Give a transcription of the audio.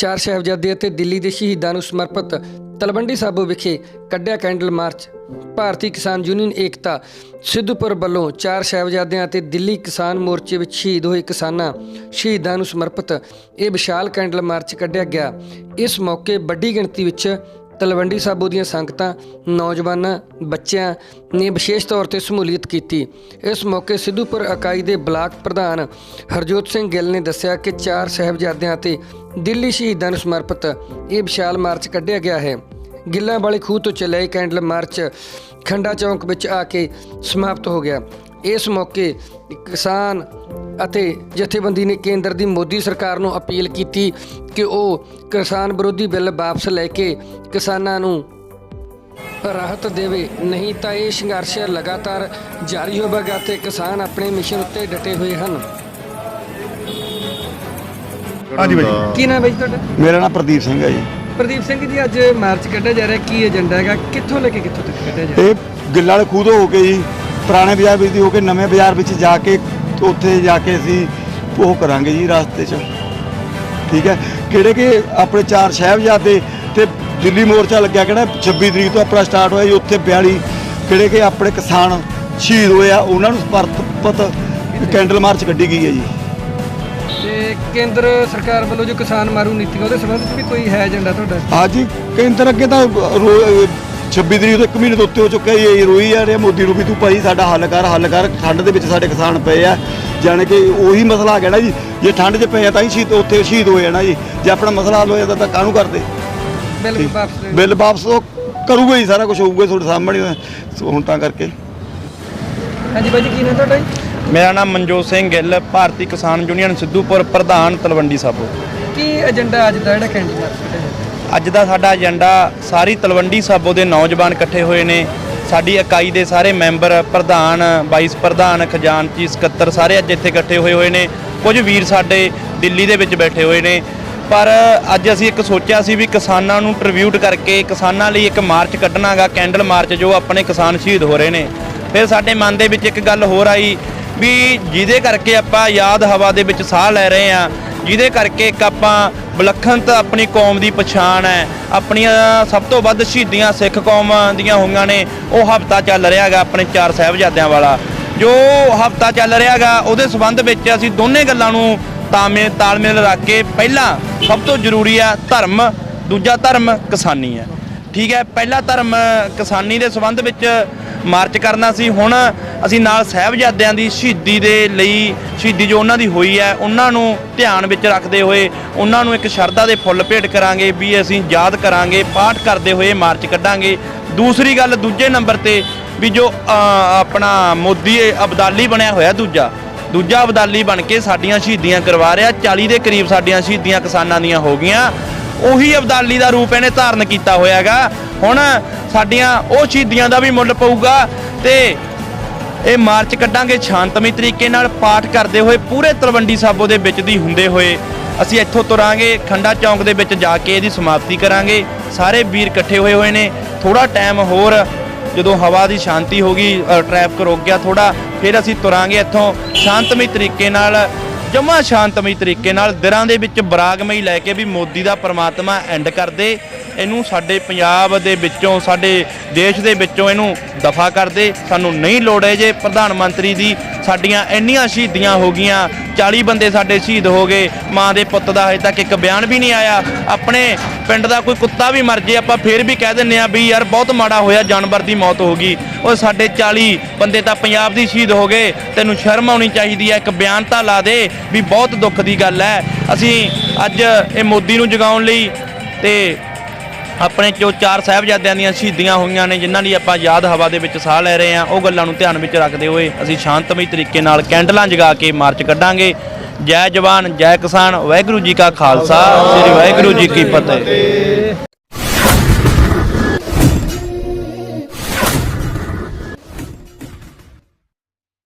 ਚਾਰ ਸਾਹਿਬਜ਼ਾਦੇ ਅਤੇ ਦਿੱਲੀ ਦੇ ਸ਼ਹੀਦਾਂ ਨੂੰ ਸਮਰਪਿਤ ਤਲਵੰਡੀ ਸਾਬੋ ਵਿਖੇ ਕੱਢਿਆ ਕੈਂਡਲ ਮਾਰਚ। ਭਾਰਤੀ ਕਿਸਾਨ ਯੂਨੀਅਨ ਏਕਤਾ ਸਿੱਧੂਪੁਰ ਵੱਲੋਂ ਚਾਰ ਸਾਹਿਬਜ਼ਾਦਿਆਂ ਅਤੇ ਦਿੱਲੀ ਕਿਸਾਨ ਮੋਰਚੇ ਵਿੱਚ ਸ਼ਹੀਦ ਹੋਏ ਕਿਸਾਨਾਂ ਸ਼ਹੀਦਾਂ ਨੂੰ ਸਮਰਪਿਤ ਇਹ ਵਿਸ਼ਾਲ ਕੈਂਡਲ ਮਾਰਚ ਕੱਢਿਆ ਗਿਆ। ਇਸ ਮੌਕੇ ਵੱਡੀ ਗਿਣਤੀ ਵਿੱਚ ਤਲਵੰਡੀ ਸਾਬੋ ਦੀਆਂ ਸੰਗਤਾਂ, ਨੌਜਵਾਨਾਂ, ਬੱਚਿਆਂ ਨੇ ਵਿਸ਼ੇਸ਼ ਤੌਰ ਤੇ ਸ਼ਮੂਲੀਅਤ ਕੀਤੀ। ਇਸ ਮੌਕੇ ਸਿੱਧੂਪੁਰ ਇਕਾਈ ਦੇ ਬਲਾਕ ਪ੍ਰਧਾਨ ਹਰਜੋਤ ਸਿੰਘ ਗਿੱਲ ਨੇ ਦੱਸਿਆ ਕਿ ਚਾਰ ਸਾਹਿਬਜ਼ਾਦਿਆਂ ਤੇ ਦਿੱਲੀ ਸ਼ਹੀਦਾਂ ਨੂੰ ਸਮਰਪਿਤ ਇਹ ਵਿਸ਼ਾਲ ਮਾਰਚ ਕੱਢਿਆ ਗਿਆ ਹੈ। ਗਿੱਲਾਂ ਵਾਲੇ ਖੂਹ ਤੋਂ ਚੱਲਿਆ ਇਹ ਕੈਂਡਲ ਮਾਰਚ ਖੰਡਾ ਚੌਂਕ ਵਿੱਚ ਆ ਕੇ ਸਮਾਪਤ ਹੋ ਗਿਆ। ਇਸ ਮੌਕੇ ਕਿਸਾਨ ਅਤੇ ਜਥੇਬੰਦੀ ਨੇ ਕੇਂਦਰ ਦੀ ਮੋਦੀ ਸਰਕਾਰ ਨੂੰ ਅਪੀਲ ਕੀਤੀ ਕਿ ਉਹ ਕਿਸਾਨ ਵਿਰੋਧੀ ਬਿੱਲ ਵਾਪਸ ਲੈ ਕੇ ਕਿਸਾਨਾਂ ਨੂੰ ਰਾਹਤ ਦੇਵੇ। ਨਹੀਂ ਤਾਂ ਇਹ ਸੰਘਰਸ਼ ਲਗਾਤਾਰ ਜਾਰੀ ਹੋਵੇਗਾ ਤੇ ਕਿਸਾਨ ਆਪਣੇ ਮਿਸ਼ਨ ਉੱਤੇ ਡਟੇ ਹੋਏ ਹਨ। ਹਾਂਜੀ ਬਾਈ ਕੀ ਨਾਮ ਹੈ ਜੀ ਤੁਹਾਡਾ? ਮੇਰਾ ਨਾਮ ਪ੍ਰਦੀਪ ਸਿੰਘ ਹੈ ਜੀ। ਪ੍ਰਦੀਪ ਸਿੰਘ ਜੀ ਅੱਜ ਮਾਰਚ ਕੱਢਿਆ ਜਾ ਰਿਹਾ। ਕੀ ਏਜੰਡਾ ਹੈਗਾ? ਕਿੱਥੋਂ ਲੈ ਕੇ ਕਿੱਥੋਂ ਤੱਕ ਕੱਢਿਆ ਜਾ ਇਹ ਗਿੱਲਾਂ ਤੋਂ ਹੋ ਕੇ ਜੀ। ਪੁਰਾਣੇ ਬਾਜ਼ਾਰ ਵਿੱਚ ਦੀ ਹੋ ਕੇ ਨਵੇਂ ਬਾਜ਼ਾਰ ਵਿੱਚ ਜਾ ਕੇ ਉੱਥੇ ਜਾ ਕੇ ਅਸੀਂ ਉਹ ਕਰਾਂਗੇ ਜੀ ਰਸਤੇ 'ਚ। ਠੀਕ ਹੈ? ਕਿਹੜੇ ਕਿ ਆਪਣੇ ਚਾਰ ਸਾਹਿਬਜ਼ਾਦੇ ਤੇ ਦਿੱਲੀ ਮੋਰਚਾ ਲੱਗਿਆ ਕਿਹੜਾ? 26 ਤਰੀਕ ਤੋਂ ਆਪਣਾ ਸਟਾਰਟ ਹੋਇਆ ਜੀ ਉੱਥੇ 42 ਕਿਹੜੇ ਕਿ ਆਪਣੇ ਕਿਸਾਨ ਸ਼ਹੀਦ ਹੋਏ ਆ ਉਹਨਾਂ ਨੂੰ ਸਮਰਪਿਤ ਕੈਂਡਲ ਮਾਰਚ ਕੱਢੀ ਗਈ ਹੈ ਜੀ। ਤੇ ਕੇਂਦਰ ਸਰਕਾਰ ਵੱਲੋਂ ਜੋ ਕਿਸਾਨ ਮਾਰੂ ਨੀਤੀ ਉਹਦੇ ਸੰਬੰਧ ਵਿੱਚ ਵੀ ਕੋਈ ਹੈ ਏਜੰਡਾ ਤੁਹਾਡਾ? ਅੱਜ ਹੀ ਕੇਂਦਰ ਅੱਗੇ ਤਾਂ 26 ਤਰੀਕ ਤੋਂ ਇੱਕ ਮਹੀਨੇ ਤੋਂ ਉੱਤੇ ਹੋ ਚੁੱਕਾ ਹੀ ਇਹ ਰੋਈ ਜਾ ਰਿਹਾ ਮੋਦੀ ਨੂੰ ਵੀ ਤੂੰ ਭਾਈ ਸਾਡਾ ਹੱਲ ਕਰ ਹੱਲ ਕਰ ਠੰਡ ਦੇ ਵਿੱਚ ਸਾਡੇ ਕਿਸਾਨ ਪਏ ਆ। ਜਾਣੇ ਕਿ ਉਹੀ ਮਸਲਾ ਆ ਗਿਆ ਨਾ ਜੀ ਜੇ ਠੰਡ 'ਚ ਪਏ ਆ ਤਾਂ ਹੀ ਸ਼ਹੀਦ ਉੱਥੇ ਸ਼ਹੀਦ ਹੋਏ ਆ ਨਾ ਜੀ। ਜੇ ਆਪਣਾ ਮਸਲਾ ਹੱਲ ਹੋ ਜਾਂਦਾ ਤਾਂ ਕਾਹਨੂੰ ਕਰਦੇ? ਬਿੱਲ ਵਾਪਸ ਬਿੱਲ ਵਾਪਸ ਉਹ ਕਰੂਗਾ ਹੀ ਸਾਰਾ ਕੁਝ ਹੋਊਗਾ ਤੁਹਾਡੇ ਸਾਹਮਣੇ। ਹੁਣ ਤਾਂ ਕਰਕੇ। ਹਾਂਜੀ ਬਾਈ ਜੀ ਕੀ ਨਾਮ ਤੁਹਾਡਾ ਜੀ? ਮੇਰਾ ਨਾਮ ਮਨਜੋਤ ਸਿੰਘ ਗਿੱਲ ਭਾਰਤੀ ਕਿਸਾਨ ਯੂਨੀਅਨ ਸਿੱਧੂਪੁਰ ਪ੍ਰਧਾਨ ਤਲਵੰਡੀ ਸਾਬੋ। ਕੀ ਏਜੰਡਾ ਅੱਜ ਦਾ ਜਿਹੜਾ ਕੈਂਡਲ ਅੱਜ ਦਾ ਸਾਡਾ ਏਜੰਡਾ ਸਾਰੀ ਤਲਵੰਡੀ ਸਾਬੋ ਦੇ ਨੌਜਵਾਨ ਇਕੱਠੇ ਹੋਏ ਨੇ। ਸਾਡੀ ਇਕਾਈ ਦੇ ਸਾਰੇ ਮੈਂਬਰ, ਪ੍ਰਧਾਨ, ਵਾਈਸ ਪ੍ਰਧਾਨ, ਖਜ਼ਾਨਚੀ ਸਕੱਤਰ ਸਾਰੇ ਅੱਜ ਇੱਥੇ ਇਕੱਠੇ ਹੋਏ ਹੋਏ ਨੇ। ਕੁਝ ਵੀਰ ਸਾਡੇ ਦਿੱਲੀ ਦੇ ਵਿੱਚ ਬੈਠੇ ਹੋਏ ਨੇ। ਪਰ ਅੱਜ ਅਸੀਂ ਇੱਕ ਸੋਚਿਆ ਸੀ ਵੀ ਕਿਸਾਨਾਂ ਨੂੰ ਟ੍ਰਿਬਿਊਟ ਕਰਕੇ ਕਿਸਾਨਾਂ ਲਈ ਇੱਕ ਮਾਰਚ ਕੱਢਣਾਗਾ, ਕੈਂਡਲ ਮਾਰਚ ਜੋ ਆਪਣੇ ਕਿਸਾਨ ਸ਼ਹੀਦ ਹੋ ਰਹੇ ਨੇ। ਫਿਰ ਸਾਡੇ ਮਨ ਦੇ ਵਿੱਚ ਇੱਕ ਗੱਲ ਹੋਰ ਆਈ ਵੀ ਜਿਹਦੇ ਕਰਕੇ ਆਪਾਂ ਯਾਦ ਹਵਾ ਦੇ ਵਿੱਚ ਸਾਹ ਲੈ ਰਹੇ ਆ ਜਿਹਦੇ ਕਰਕੇ ਇੱਕ ਆਪਾਂ ਵਿਲੱਖਣਤ ਆਪਣੀ ਕੌਮ ਦੀ ਪਛਾਣ ਹੈ। ਆਪਣੀਆਂ ਸਭ ਤੋਂ ਵੱਧ ਸ਼ਹੀਦੀਆਂ ਸਿੱਖ ਕੌਮ ਦੀਆਂ ਹੋਈਆਂ ਨੇ, ਉਹ ਹਫਤਾ ਚੱਲ ਰਿਹਾਗਾ ਆਪਣੇ ਚਾਰ ਸਾਹਿਬਜ਼ਾਦਿਆਂ ਵਾਲਾ। ਜੋ ਹਫਤਾ ਚੱਲ ਰਿਹਾਗਾ, ਉਹਦੇ ਸਬੰਧ ਵਿੱਚ ਅਸੀਂ ਦੋਨੇ ਗੱਲਾਂ ਨੂੰ ਤਾਮੇ, ਤਾਲਮੇਲ ਰੱਖ ਕੇ ਪਹਿਲਾਂ ਸਭ ਤੋਂ ਜ਼ਰੂਰੀ ਆ ਧਰਮ, ਦੂਜਾ ਧਰਮ ਕਿਸਾਨੀ ਹੈ। ਠੀਕ ਹੈ, ਪਹਿਲਾ ਧਰਮ ਕਿਸਾਨੀ ਦੇ ਸਬੰਧ ਵਿੱਚ ਮਾਰਚ ਕਰਨਾ ਸੀ। ਹੁਣ ਅਸੀਂ ਨਾਲ ਸਾਹਿਬਜ਼ਾਦਿਆਂ ਦੀ ਸ਼ਹੀਦੀ ਦੇ ਲਈ ਸ਼ਹੀਦੀ ਜੋ ਉਹਨਾਂ ਦੀ ਹੋਈ ਹੈ, ਉਹਨਾਂ ਨੂੰ ਧਿਆਨ ਵਿੱਚ ਰੱਖਦੇ ਹੋਏ ਉਹਨਾਂ ਨੂੰ ਇੱਕ ਸ਼ਰਧਾ ਦੇ ਫੁੱਲ ਭੇਟ ਕਰਾਂਗੇ, ਵੀ ਅਸੀਂ ਯਾਦ ਕਰਾਂਗੇ, ਪਾਠ ਕਰਦੇ ਹੋਏ ਮਾਰਚ ਕੱਢਾਂਗੇ। ਦੂਸਰੀ ਗੱਲ ਦੂਜੇ ਨੰਬਰ ਤੇ ਵੀ ਜੋ ਆਪਣਾ ਮੋਦੀ ਅਬਦਾਲੀ ਬਣਿਆ ਹੋਇਆ ਦੂਜਾ ਦੂਜਾ ਅਬਦਾਲੀ ਬਣ ਕੇ ਸਾਡੀਆਂ ਸ਼ਹੀਦੀਆਂ ਕਰਵਾ ਰਿਹਾ। 40 ਦੇ ਕਰੀਬ ਸਾਡੀਆਂ ਸ਼ਹੀਦੀਆਂ ਕਿਸਾਨਾਂ ਦੀਆਂ ਹੋ ਗਈਆਂ। ਉਹੀ ਅਬਦਾਲੀ ਦਾ ਰੂਪ ਇਹਨੇ ਧਾਰਨ ਕੀਤਾ ਹੋਇਆ ਹੈਗਾ ਹੁਣ ਸਾਡੀਆਂ ਉਹ ਸ਼ਹੀਦੀਆਂ ਦਾ ਵੀ ਮੁੱਲ ਪਊਗਾ ਤੇ ਇਹ ਮਾਰਚ ਕੱਢਾਂਗੇ ਸ਼ਾਂਤਮਈ ਤਰੀਕੇ ਨਾਲ ਪਾਠ ਕਰਦੇ ਹੋਏ, ਪੂਰੇ ਤਲਵੰਡੀ ਸਾਬੋ ਦੇ ਵਿੱਚ ਦੀ ਹੁੰਦੇ ਹੋਏ। ਅਸੀਂ ਇੱਥੋਂ ਤੁਰਾਂਗੇ, ਖੰਡਾ ਚੌਂਕ ਦੇ ਵਿੱਚ ਜਾ ਕੇ ਇਹਦੀ ਸਮਾਪਤੀ ਕਰਾਂਗੇ। ਸਾਰੇ ਵੀਰ ਇਕੱਠੇ ਹੋਏ ਹੋਏ ਨੇ ਥੋੜਾ ਟਾਈਮ ਹੋਰ, ਜਦੋਂ ਹਵਾ ਦੀ ਸ਼ਾਂਤੀ ਹੋ ਗਈ ਟ੍ਰੈਫਿਕ ਰੁਕ ਗਿਆ ਥੋੜਾ ਫਿਰ ਅਸੀਂ ਤੁਰਾਂਗੇ ਇੱਥੋਂ ਸ਼ਾਂਤਮਈ ਤਰੀਕੇ ਨਾਲ ਜਮਾ ਸ਼ਾਂਤਮਈ ਤਰੀਕੇ ਨਾਲ ਦਿਲਾਂ ਦੇ ਵਿੱਚ ਬਰਾਗਮਈ ਲੈ ਕੇ ਵੀ ਮੋਦੀ ਦਾ ਪ੍ਰਮਾਤਮਾ ਐਂਡ ਕਰ ਦੇ ਇਹਨੂੰ ਸਾਡੇ ਪੰਜਾਬ ਦੇ ਵਿੱਚੋਂ, ਸਾਡੇ ਦੇਸ਼ ਦੇ ਵਿੱਚੋਂ ਇਹਨੂੰ ਦਫਾ ਕਰ ਦੇ ਸਾਨੂੰ ਨਹੀਂ ਲੋੜ ਹੈ ਜੇ ਪ੍ਰਧਾਨ ਮੰਤਰੀ ਦੀ ਸਾਡੀਆਂ ਇੰਨੀਆਂ ਸ਼ਹੀਦੀਆਂ ਹੋ ਗਈਆਂ 40 ਬੰਦੇ ਸਾਡੇ ਸ਼ਹੀਦ ਹੋ ਗਏ, ਮਾਂ ਦੇ ਪੁੱਤ ਦਾ ਹਜੇ ਤੱਕ ਇੱਕ ਬਿਆਨ ਵੀ ਨਹੀਂ ਆਇਆ। ਆਪਣੇ ਪਿੰਡ ਦਾ ਕੋਈ ਕੁੱਤਾ ਵੀ ਮਰ ਜੇ, ਆਪਾਂ ਫੇਰ ਵੀ ਕਹਿ ਦਿੰਨੇ ਆ ਵੀ ਯਾਰ ਬਹੁਤ ਮਾੜਾ ਹੋਇਆ, ਜਾਨਵਰ ਦੀ ਮੌਤ ਹੋ ਗਈ। ਉਹ ਸਾਡੇ 40 ਬੰਦੇ ਤਾਂ ਪੰਜਾਬ ਦੀ ਸ਼ਹੀਦ ਹੋ ਗਏ। ਤੈਨੂੰ ਸ਼ਰਮ ਆਉਣੀ ਚਾਹੀਦੀ ਹੈ, ਇੱਕ ਬਿਆਨ ਤਾਂ ਲਾ ਦੇ ਵੀ ਬਹੁਤ ਦੁੱਖ ਦੀ ਗੱਲ ਹੈ। ਅਸੀਂ ਅੱਜ ਇਹ ਮੋਦੀ ਨੂੰ ਜਗਾਉਣ ਲਈ ਤੇ ਆਪਣੇ ਜੋ ਚਾਰ ਸਾਹਿਬਜ਼ਾਦਿਆਂ ਦੀਆਂ ਸ਼ਹੀਦੀਆਂ ਹੋਈਆਂ ਨੇ, ਜਿਨ੍ਹਾਂ ਦੀ ਆਪਾਂ ਯਾਦ ਹਵਾ ਦੇ ਵਿੱਚ ਸਾਹ ਲੈ ਰਹੇ ਹਾਂ। ਉਹ ਗੱਲਾਂ ਨੂੰ ਧਿਆਨ ਵਿੱਚ ਰੱਖਦੇ ਹੋਏ ਅਸੀਂ ਸ਼ਾਂਤਮਈ ਤਰੀਕੇ ਨਾਲ ਕੈਂਡਲਾਂ ਜਗਾ ਕੇ ਮਾਰਚ ਕੱਢਾਂਗੇ। ਜੈ ਜਵਾਨ, ਜੈ ਕਿਸਾਨ, ਵਾਹਿਗੁਰੂ ਜੀ ਕਾ ਖਾਲਸਾ, ਸ੍ਰੀ ਵਾਹਿਗੁਰੂ ਜੀ ਕੀ ਫਤਿਹ।